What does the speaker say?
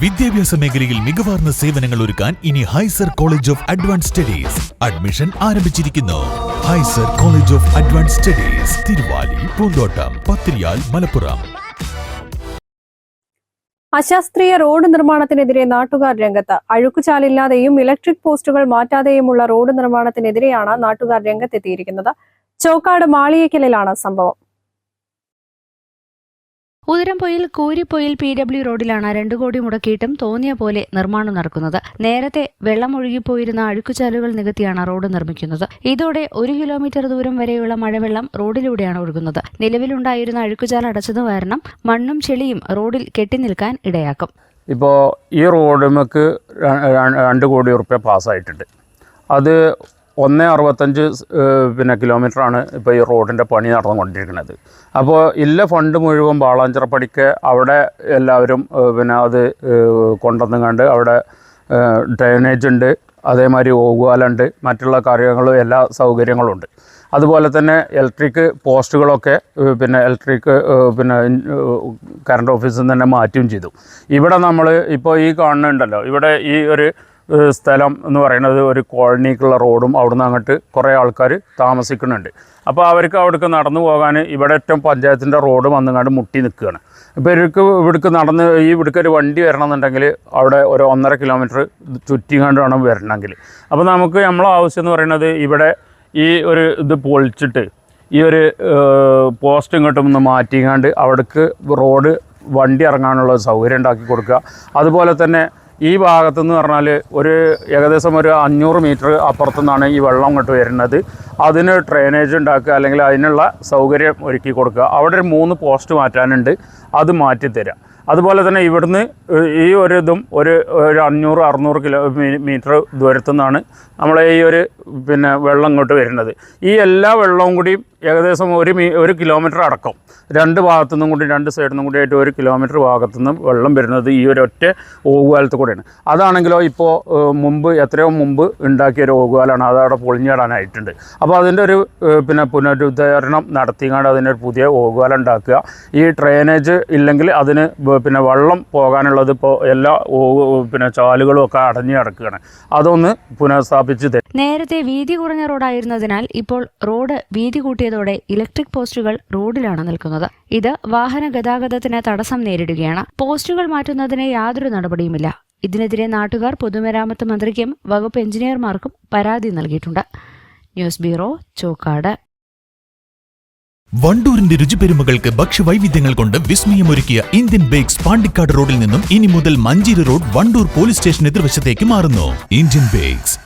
വിദ്യാഭ്യാസ മേഖലയിൽ മികവാർന്ന സേവനങ്ങൾ ഒരുക്കാൻ ഇനി Hyzer college of advance studies admission ആരംഭിച്ചിരിക്കുന്നു. Hyzer college of advance studies Thiruvali Poonthottam Pathiriyal Malappuram. അശാസ്ത്രീയ road നിർമ്മാണത്തിനെതിരെ നാട്ടുകാർ രംഗത്ത് അഴുക്കുചാലില്ലാതെയും ഇലക്ട്രിക് പോസ്റ്റുകൾ മാറ്റാതെയുമുള്ള റോഡ് നിർമ്മാണത്തിനെതിരെയാണ് നാട്ടുകാർ രംഗത്തെത്തിയിരിക്കുന്നത്. ചോക്കാട് മാളിയക്കലിലാണ് സംഭവം. ഉതിരംപൊയിൽ കൂരിപ്പൊയിൽ പി ഡബ്ല്യു റോഡിലാണ് രണ്ടു കോടി മുടക്കിയിട്ടും തോന്നിയ പോലെ നിർമ്മാണം നടക്കുന്നത്. നേരത്തെ വെള്ളം ഒഴുകിപ്പോയിരുന്ന അഴുക്കുചാലുകൾ നികത്തിയാണ് റോഡ് നിർമ്മിക്കുന്നത്. ഇതോടെ ഒരു കിലോമീറ്റർ ദൂരം വരെയുള്ള മഴവെള്ളം റോഡിലൂടെയാണ് ഒഴുകുന്നത്. നിലവിലുണ്ടായിരുന്ന അഴുക്കുചാൽ അടച്ചത് കാരണം മണ്ണും ചെളിയും റോഡിൽ കെട്ടിനിൽക്കാൻ ഇടയാക്കും. ഇപ്പോൾ ഈ റോഡുമക്ക് രണ്ട് കോടി ഉറുപ്പ്യ പാസ്സായിട്ടുണ്ട് അത് ഒന്ന് അറുപത്തഞ്ച് പിന്നെ കിലോമീറ്ററാണ് ഇപ്പോൾ ഈ റോഡിന്റെ പണി നടന്നുകൊണ്ടിരിക്കുന്നത്. അപ്പോൾ ഇല്ല ഫണ്ട് മുഴുവൻ ബാളാഞ്ചിറപ്പടിക്ക് അവിടെ എല്ലാവരും പിന്നെ അത് ഏഹ്, കൊണ്ടുവന്നുകൊണ്ട് അവിടെ ഡ്രൈനേജ് ഉണ്ട് അതേമാതിരി ഓകുവാലുണ്ട് മറ്റുള്ള കാര്യങ്ങളും എല്ലാ സൗകര്യങ്ങളും ഉണ്ട് അതുപോലെ തന്നെ ഇലക്ട്രിക് പോസ്റ്റുകളൊക്കെ പിന്നെ ഇലക്ട്രിക് പിന്നെ കറണ്ട് ഓഫീസിൽ നിന്ന് തന്നെ മാറ്റുകയും ചെയ്തു. ഇവിടെ നമ്മൾ ഇപ്പോൾ ഈ കാണുന്നുണ്ടല്ലോ ഇവിടെ ഈ ഒരു സ്ഥലം എന്ന് പറയുന്നത് ഒരു കോളനിക്കുള്ള റോഡും അവിടുന്ന് അങ്ങോട്ട് കുറേ ആൾക്കാർ താമസിക്കുന്നുണ്ട്. അപ്പോൾ അവർക്ക് അവിടേക്ക് നടന്നു പോകാൻ ഇവിടെ ഏറ്റവും പഞ്ചായത്തിന്റെ റോഡ് വന്നങ്ങാണ്ട് മുട്ടി നിൽക്കുകയാണ്. ഇപ്പോൾ ഇവർക്ക് ഇവിടേക്ക് നടന്ന് ഈ ഇവിടേക്ക് ഒരു വണ്ടി വരണമെന്നുണ്ടെങ്കിൽ അവിടെ ഒരു ഒന്നര കിലോമീറ്റർ ചുറ്റിങ്ങാണ്ട് വേണം വരണമെങ്കിൽ. അപ്പോൾ നമുക്ക് നമ്മളെ ആവശ്യം എന്ന് പറയുന്നത് ഇവിടെ ഈ ഒരു ഇത് പൊളിച്ചിട്ട് ഈ ഒരു പോസ്റ്റ് ഇങ്ങോട്ടും ഒന്ന് മാറ്റിങ്ങാണ്ട് അവിടേക്ക് റോഡ് വണ്ടി ഇറങ്ങാനുള്ള സൗകര്യം ഉണ്ടാക്കി കൊടുക്കുക. അതുപോലെ തന്നെ ഈ ഭാഗത്തു നിന്ന് പറഞ്ഞാൽ ഒരു ഏകദേശം ഒരു അഞ്ഞൂറ് മീറ്റർ അപ്പുറത്തു നിന്നാണ് ഈ വെള്ളം അങ്ങോട്ട് വരുന്നത്. അതിന് ഡ്രെയിനേജ് ഉണ്ടാക്കുക അല്ലെങ്കിൽ അതിനുള്ള സൗകര്യം ഒരുക്കി കൊടുക്കുക. അവിടെ ഒരു മൂന്ന് പോസ്റ്റ് മാറ്റാനുണ്ട്. അത് മാറ്റിത്തരാം അതുപോലെ തന്നെ ഇവിടുന്ന് ഈ ഒരു ഇതും ഒരു ഒരു അഞ്ഞൂറ് അറുന്നൂറ് കിലോ മീറ്റർ ദൂരത്തു നിന്നാണ് നമ്മളെ ഈ ഒരു പിന്നെ വെള്ളം ഇങ്ങോട്ട് വരുന്നത്. ഈ എല്ലാ വെള്ളവും കൂടി ഏകദേശം ഒരു മീ ഒരു കിലോമീറ്റർ അടക്കം. രണ്ട് ഭാഗത്തു നിന്നും കൂടി രണ്ട് സൈഡിൽ നിന്നും കൂടി ആയിട്ട് ഒരു കിലോമീറ്റർ ഭാഗത്തു നിന്നും വെള്ളം വരുന്നത് ഈ ഒരു ഒറ്റ ഓകുകാലത്ത് കൂടെയാണ്. അതാണെങ്കിലോ ഇപ്പോൾ മുമ്പ് എത്രയോ മുമ്പ് ഉണ്ടാക്കിയ ഒരു ഓകുകാലാണ് അതവിടെ പൊളിഞ്ഞിടാനായിട്ടുണ്ട്. അപ്പോൾ അതിന്റെ ഒരു പിന്നെ പുനരുദ്ധാരണം നടത്തിങ്ങാണ്ട് അതിന്റെ ഒരു പുതിയ ഓകുകാലം ഉണ്ടാക്കുക. ഈ ഡ്രെയിനേജ് ഇല്ലെങ്കിൽ അതിന് പിന്നെ വെള്ളം പോകാനുള്ളത് ഇപ്പോൾ എല്ലാ പിന്നെ ചാലുകളും ഒക്കെ അടഞ്ഞു കിടക്കുകയാണ്. അതൊന്ന് പുനഃസ്ഥാപിച്ച് നേരത്തെ വീതി കുറഞ്ഞ റോഡായിരുന്നതിനാൽ ഇപ്പോൾ റോഡ് വീതി കൂട്ടിയതോടെ ഇലക്ട്രിക് പോസ്റ്റുകൾ റോഡിലാണ് നിൽക്കുന്നത്. ഇത് വാഹന ഗതാഗതത്തിന് തടസ്സം നേരിടുകയാണ്. പോസ്റ്റുകൾ മാറ്റുന്നതിന് യാതൊരു നടപടിയുമില്ല. ഇതിനെതിരെ നാട്ടുകാർ പൊതുമരാമത്ത് മന്ത്രിക്കും വകുപ്പ് എഞ്ചിനീയർമാർക്കും പരാതി നൽകിയിട്ടുണ്ട്. News bureau Chokkad. വണ്ടൂരിന്റെ രുചിപെരുമകൾക്ക് ഭക്ഷ്യവൈവിധ്യങ്ങൾ കൊണ്ട് വിസ്മയമൊരുക്കിയ ഇന്ത്യൻ ബേക്സ് പാണ്ടിക്കാട് റോഡിൽ നിന്നും ഇനി മുതൽ Manjeri road Wandoor police station എതിർവശത്തേക്ക് മാറുന്നു. Indian bakes.